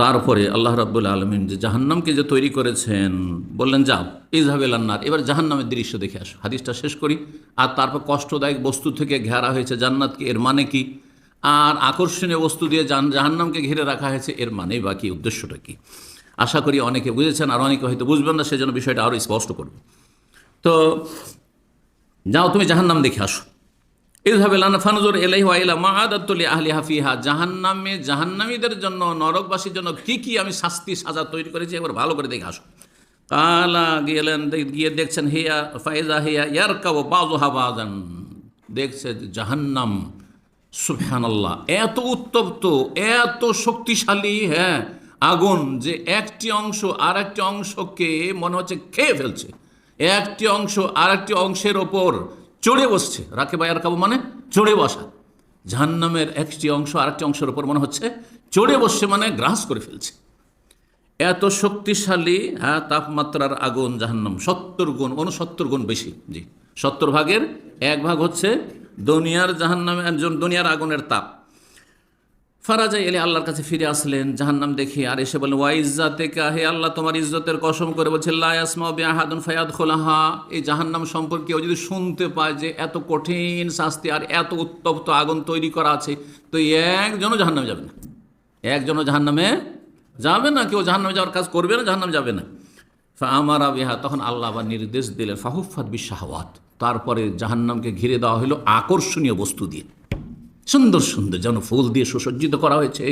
তারপরে আল্লাহ রাব্বুল আলমিন যে জাহান্নামকে যে তৈরি করেছেন, বললেন, যাও ইজহাবেল আন্নার এবার জাহান্নামের দৃশ্য দেখে আসো। হাদিসটা শেষ করি। আর তারপর কষ্টদায়ক বস্তু থেকে ঘেরা হয়েছে জান্নাতকে, এর মানে কি? আর আকর্ষণীয় বস্তু দিয়ে জাহান্নামকে ঘিরে রাখা হয়েছে, এর মানেই বা কি, উদ্দেশ্যটা কি? আশা করি অনেকে বুঝেছেন, আর অনেকে হয়তো বুঝবেন না, সেজন্য বিষয়টা আরও স্পষ্ট করব। তো যাও, তুমি জাহান্নাম দেখে আসো। এইভাবে ফানজুর এলাই ওয়াইলা মাহাদাতুল আহলি হাফিহা জাহান্নামে, জাহান্নামীদের জন্য, নরকবাসীর জন্য কি কি আমি শাস্তি, সাজা তৈরি করেছি এবার ভালো করে দেখে আসো। কালা গেলেন গিয়ে দেখছেন, হিয়া, ফাইজা হিয়া ইয়ার কাবো বাজুহা বাজান দেখছে জাহান্নাম, সুবহানাল্লাহ, এত উত্তপ্ত, এত শক্তিশালী হ্যাঁ আগুন যে একটি অংশ আর একটি অংশকে মনে হচ্ছে খেয়ে ফেলছে। একটি অংশ আর একটি অংশের ওপর চড়ে বসছে। রাকে বায়ার কাবু মানে চড়ে বসা। জাহান্নামের একটি অংশ আরেকটি অংশের ওপর মনে হচ্ছে চড়ে বসছে মানে গ্রাস করে ফেলছে। এত শক্তিশালী হ্যাঁ তাপমাত্রার আগুন জাহান্নাম, সত্তর গুণ উনসত্তর গুণ বেশি। জি, সত্তর ভাগের এক ভাগ হচ্ছে দুনিয়ার জাহান্নামে একজন দুনিয়ার আগুনের তাপ। ফারাজা এলে আল্লাহর কাছে ফিরে আসলেন, জাহান্নাম দেখে, আর এসে বলেন ওয়া ইজ্জাতে হে আল্লাহ, তোমার ইজ্জতের কসম করে বলছে লায়াসমা বিআহাদুন ফায়াদ খোলাহা এই জাহান্নাম সম্পর্কে যদি শুনতে পায় যে এত কঠিন শাস্তি আর এত উত্তপ্ত আগুন তৈরি করা আছে, তো একজনও জাহান্নামে যাবে না। একজনও জাহান্নামে যাবে না, কেউ জাহান্নামে যাওয়ার কাজ করবে না, জাহান্নামে যাবে না। আমার বিহা, তখন আল্লাহ আবার নির্দেশ দিলেন ফাহুফাত বিশাহওয়াত। তারপরে জাহান্নামকে ঘিরে দেওয়া হলো আকর্ষণীয় বস্তু দিয়ে। সুন্দর সুন্দর যেন ফুল দিয়ে সুসজ্জিত করা হয়েছে।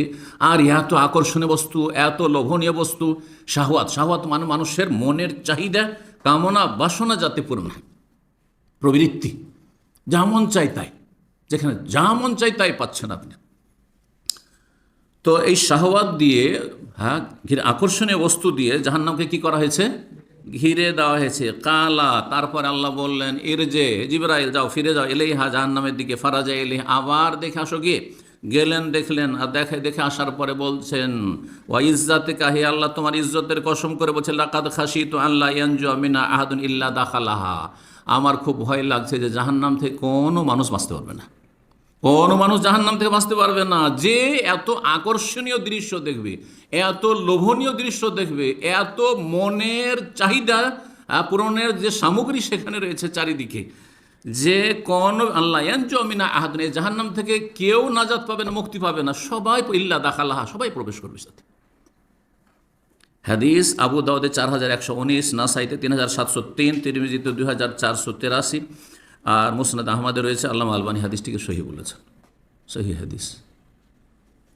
আর এত আকর্ষণীয় বস্তু, এত লোভনীয় বস্তু, শাহওয়াত শাহওয়াত মানে মানুষের মনের চাহিদা, কামনা, বাসনা যাতে পূরণ হয়। প্রবৃত্তি, যা মন চাই তাই। যেখানে যা মন চাই তাই পাচ্ছেন আপনি। তো এই শাহওয়াত দিয়ে হ্যাঁ আকর্ষণীয় বস্তু দিয়ে জাহান্নামকে কি করা হয়েছে? ঘিরে দেওয়া হয়েছে। কালা, তারপর আল্লাহ বললেন এর যে জিবরাইল যাও, ফিরে যাও এলেই হা জাহান্নামের দিকে, ফারাজা এলে আবার দেখে আসো গিয়ে গেলেন, দেখলেন, আর দেখে দেখে আসার পরে বলছেন, ওয়া ইজ্জাতে কাহি আল্লাহ, তোমার ইজ্জতের কসম করে বলছে, লাকাদ খাসি তো আল্লাহ ইয়ানজু আমিনা আহাদুন ইল্লা দাখালাহা। আমার খুব ভয় লাগছে যে জাহান্নাম থেকে কোনো মানুষ বাঁচতে পারবে না। কোনো মানুষ জাহান্নাম থেকে বাঁচতে পারবে না। যে এত আকর্ষণীয় দৃশ্য দেখবে, এত লোভনীয় দৃশ্য দেখবে, এত মনের চাহিদা পূরণের যে সামগ্রী সেখানে রয়েছে চারিদিকে, যে কোন আল্লাহ জমিনা আহাদনে জাহান্নাম থেকে কেউ নাজাত পাবে না, মুক্তি পাবে না, সবাই ইল্লা দাখালাহা, সবাই প্রবেশ করবে সাথে। হাদিস আবু দাউদে চার হাজার একশো উনিশ, নাসাইতে তিন হাজার সাতশো তিন, তিরমিজিতে দুই হাজার চারশো তেরাশি আর মুসনাদ আহমদে রয়েছে আল্লাহ আলবানী হাদিসটিকে সহি বলেছেন, সহি হাদিস।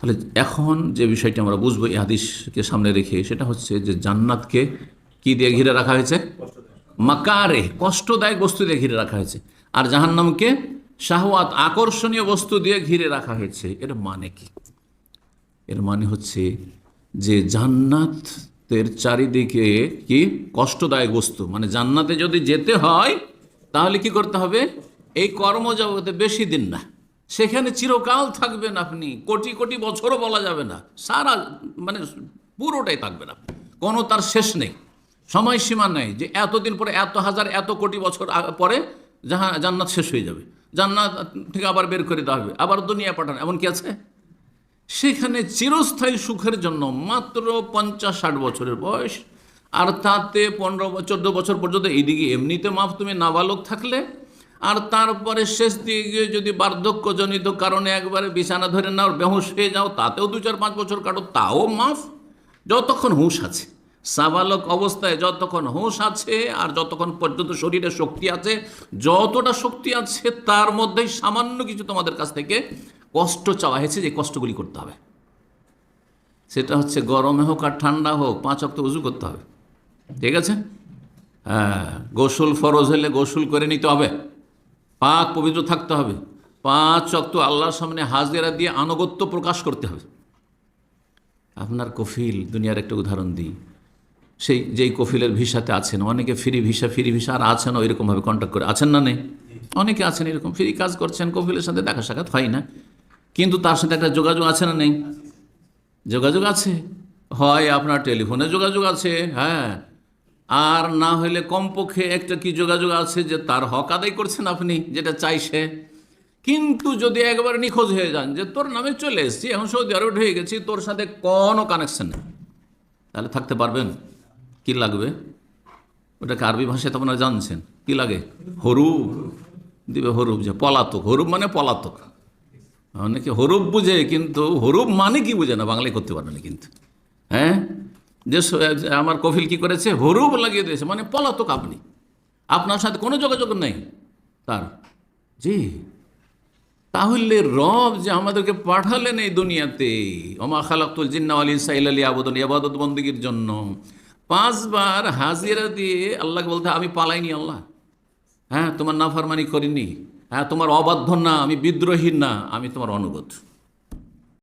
তাহলে এখন যে বিষয়টি আমরা বুঝব এই হাদিসকে সামনে রেখে, সেটা হচ্ছে যে জান্নাতকে কি দিয়ে ঘিরে রাখা হয়েছে? মাকারে, কষ্টদায়ক বস্তু দিয়ে ঘিরে রাখা হয়েছে। আর জাহান্নামকে শাহওয়াত আকর্ষণীয় বস্তু দিয়ে ঘিরে রাখা হয়েছে। এর মানে কি? এর মানে হচ্ছে যে জান্নাতের চারিদিকে কি? কষ্টদায়ক বস্তু। মানে জান্নাতে যদি যেতে হয় তাহলে কি করতে হবে? এই কর্মজগতে বেশি দিন না। সেখানে চিরকাল থাকবেন আপনি। কোটি কোটি বছরও বলা যাবে না। সারা মানে পুরোটাই থাকবেন আপনি। কোনো তার শেষ নেই। সময়সীমা নেই যে এতদিন পরে, এত হাজার, এত কোটি বছর পরে যাহা জান্নাত শেষ হয়ে যাবে। জান্নাত থেকে আবার বের করে দেওয়া হবে। আবার দুনিয়া পাঠানো এমন কি আছে? সেখানে চিরস্থায়ী সুখের জন্য মাত্র পঞ্চাশ ষাট বছরের বয়স আর তাতে পনেরো চোদ্দ বছর পর্যন্ত এইদিকে এমনিতে মাফ, তুমি নাবালক থাকলে। আর তারপরে শেষ দিকে গিয়ে যদি বার্ধক্যজনিত কারণে একবারে বিছানা ধরে নাও, বেহুশ হয়ে যাও, তাতেও দু চার পাঁচ বছর কাটো, তাও মাফ। যতক্ষণ হুঁশ আছে, সাবালক অবস্থায় যতক্ষণ হুঁশ আছে আর যতক্ষণ পর্যন্ত শরীরে শক্তি আছে, যতটা শক্তি আছে তার মধ্যেই সামান্য কিছু তোমাদের কাছ থেকে কষ্ট চাওয়া হয়েছে যে কষ্টগুলি করতে হবে। সেটা হচ্ছে গরমে হোক আর ঠান্ডা হোক, পাঁচ অক্ট উজু করতে হবে। ঠিক আছে? হ্যাঁ গোসল ফরজ হলে গোসল করে নিতে হবে। পাক পবিত্র থাকতে হবে। পাঁচ অক্ত আল্লাহর সামনে হাজিরা দিয়ে আনুগত্য প্রকাশ করতে হবে। আপনার কফিল, দুনিয়ার একটা উদাহরণ দিই। সেই, যেই কফিলের ভিসাতে আছেন, অনেকে ফ্রি ভিসা ফ্রি ভিসা, আর আছেন ওইরকমভাবে কন্ট্যাক্ট করে। আছেন না নেই? অনেকে আছেন এরকম, ফ্রি কাজ করছেন, কফিলের সাথে দেখা সাক্ষাৎ হয় না। কিন্তু তার সাথে একটা যোগাযোগ আছে না নেই? যোগাযোগ আছে। হয় আপনার টেলিফোনে যোগাযোগ আছে হ্যাঁ। আর না হলে কমপক্ষে একটা কি যোগাযোগ আছে যে তার হক আদায় করছেন আপনি, যেটা চাইছে? কিন্তু যদি একবার নিখোঁজ হয়ে যান যে তোর নামে চলে এসেছি, এখন সৌদি আরব হয়ে গেছি, তোর সাথে কোনো কানেকশন নেই। তাহলে থাকতে পারবেন? কি লাগবে? ওটাকে আরবি ভাষায় তো আপনারা জানছেন। কি লাগে? হরুপ। দিবে হরুপ যে পলাতক। হরুপ মানে পলাতক। অনেকে হরুপ বুঝে, কিন্তু হরুপ মানে কি বুঝে না? বাংলায় করতে পারবে না কিন্তু। হ্যাঁ? যে আমার কফিল কি করেছে? হরুপ লাগিয়ে দিয়েছে। মানে পলাতক আপনি। আপনার সাথে কোনো যোগাযোগ নেই। তার। জি। তাহলে রব যে আমাদেরকে পাঠালেন এই দুনিয়াতে, ওমা খালাকুল জিন্না আলী সাইল আলী আবদন আবাদত বন্দীগীর জন্য। পাঁচবার হাজিরা দিয়ে আল্লাহকে বলতে, আমি পালাইনি আল্লাহ। হ্যাঁ তোমার নাফারমানি করিনি। হ্যাঁ তোমার অবাধ্য না, আমি বিদ্রোহী না, আমি তোমার অনুগত।